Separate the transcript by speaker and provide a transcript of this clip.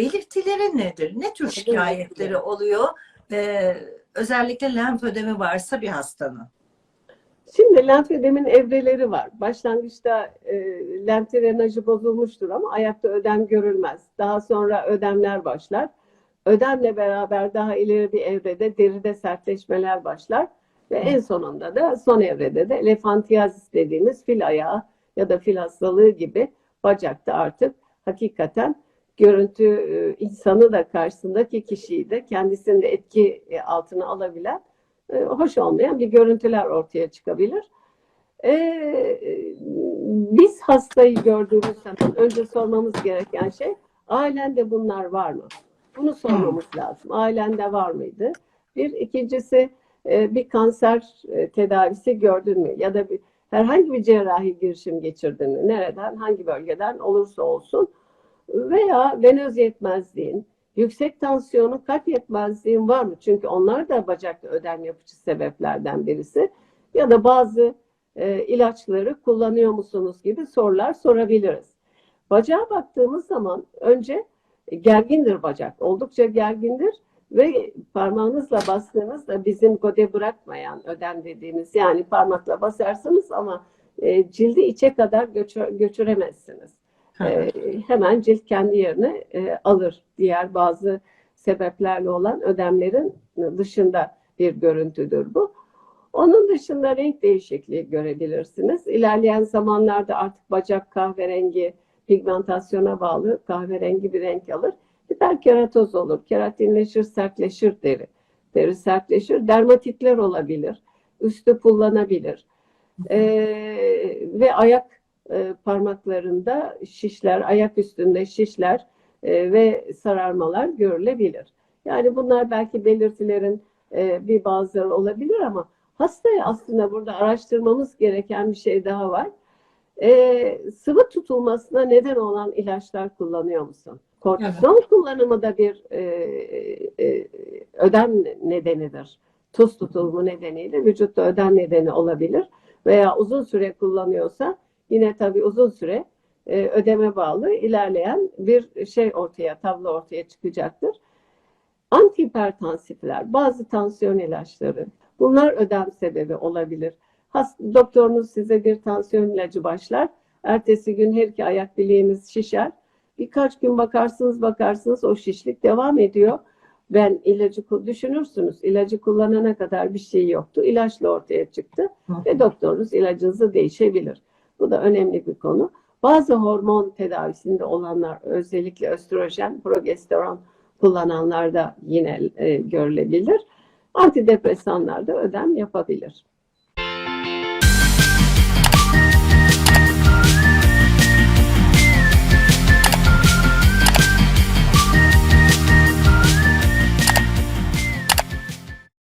Speaker 1: belirtileri nedir? Ne tür şikayetleri oluyor? Ee, özellikle lenf ödemi varsa bir hastanın.
Speaker 2: Şimdi lenfödemin evreleri var. Başlangıçta e, lenf drenajı bozulmuştur ama ayakta ödem görülmez. Daha sonra ödemler başlar. Ödemle beraber daha ileri bir evrede deride sertleşmeler başlar. Ve en sonunda da son evrede de elefantiyazis dediğimiz fil ayağı ya da fil hastalığı gibi bacakta artık hakikaten görüntü e, insanı da karşısındaki kişiyi de kendisini de etki e, altına alabilen e, hoş olmayan bir görüntüler ortaya çıkabilir. Biz hastayı gördüğümüz zaman önce sormamız gereken şey ailende bunlar var mı? Bunu sormamız lazım. Ailende var mıydı? Bir ikincisi bir kanser tedavisi gördün mü? Ya da bir, herhangi bir cerrahi girişim geçirdin mi? Nereden, hangi bölgeden olursa olsun veya venöz yetmezliğin, yüksek tansiyonun, kalp yetmezliğin var mı? Çünkü onlar da bacakta ödem yapıcı sebeplerden birisi. Ya da bazı e, ilaçları kullanıyor musunuz gibi sorular sorabiliriz. Bacağa baktığımız zaman önce gergindir bacak. Oldukça gergindir ve parmağınızla bastığınızda bizim gode bırakmayan ödem dediğimiz yani parmakla basarsınız ama e, cildi içe kadar götür, götüremezsiniz. E, hemen cilt kendi yerine e, alır. Diğer bazı sebeplerle olan ödemlerin dışında bir görüntüdür bu. Onun dışında renk değişikliği görebilirsiniz. İlerleyen zamanlarda artık bacak kahverengi, pigmentasyona bağlı kahverengi bir renk alır. Hiperkeratoz olur. Keratinleşir, sertleşir deri. Deri sertleşir. Dermatitler olabilir. Üstü pullanabilir. Ee, ve ayak e, parmaklarında şişler, ayak üstünde şişler e, ve sararmalar görülebilir. Yani bunlar belki belirtilerin e, bir bazıları olabilir ama hastaya aslında burada araştırmamız gereken bir şey daha var. E, sıvı tutulmasına neden olan ilaçlar kullanıyor musun? Kortizon evet. kullanımı da bir e, e, ödem nedenidir. Tuz tutulumu nedeniyle vücutta ödem nedeni olabilir. Veya uzun süre kullanıyorsa yine tabii uzun süre e, ödeme bağlı ilerleyen bir şey ortaya, tablo ortaya çıkacaktır. Antihipertansifler, bazı tansiyon ilaçları, bunlar ödem sebebi olabilir. Hast doktorunuz size bir tansiyon ilacı başlar. Ertesi gün her iki ayak bileğiniz şişer. Birkaç gün bakarsınız bakarsınız o şişlik devam ediyor. Ben ilacı düşünürsünüz. İlacı kullanana kadar bir şey yoktu. İlaçla ortaya çıktı ve doktorunuz ilacınızı değişebilir. Bu da önemli bir konu. Bazı hormon tedavisinde olanlar özellikle östrojen, progesteron kullananlarda yine e, görülebilir. Antidepresanlar da ödem yapabilir.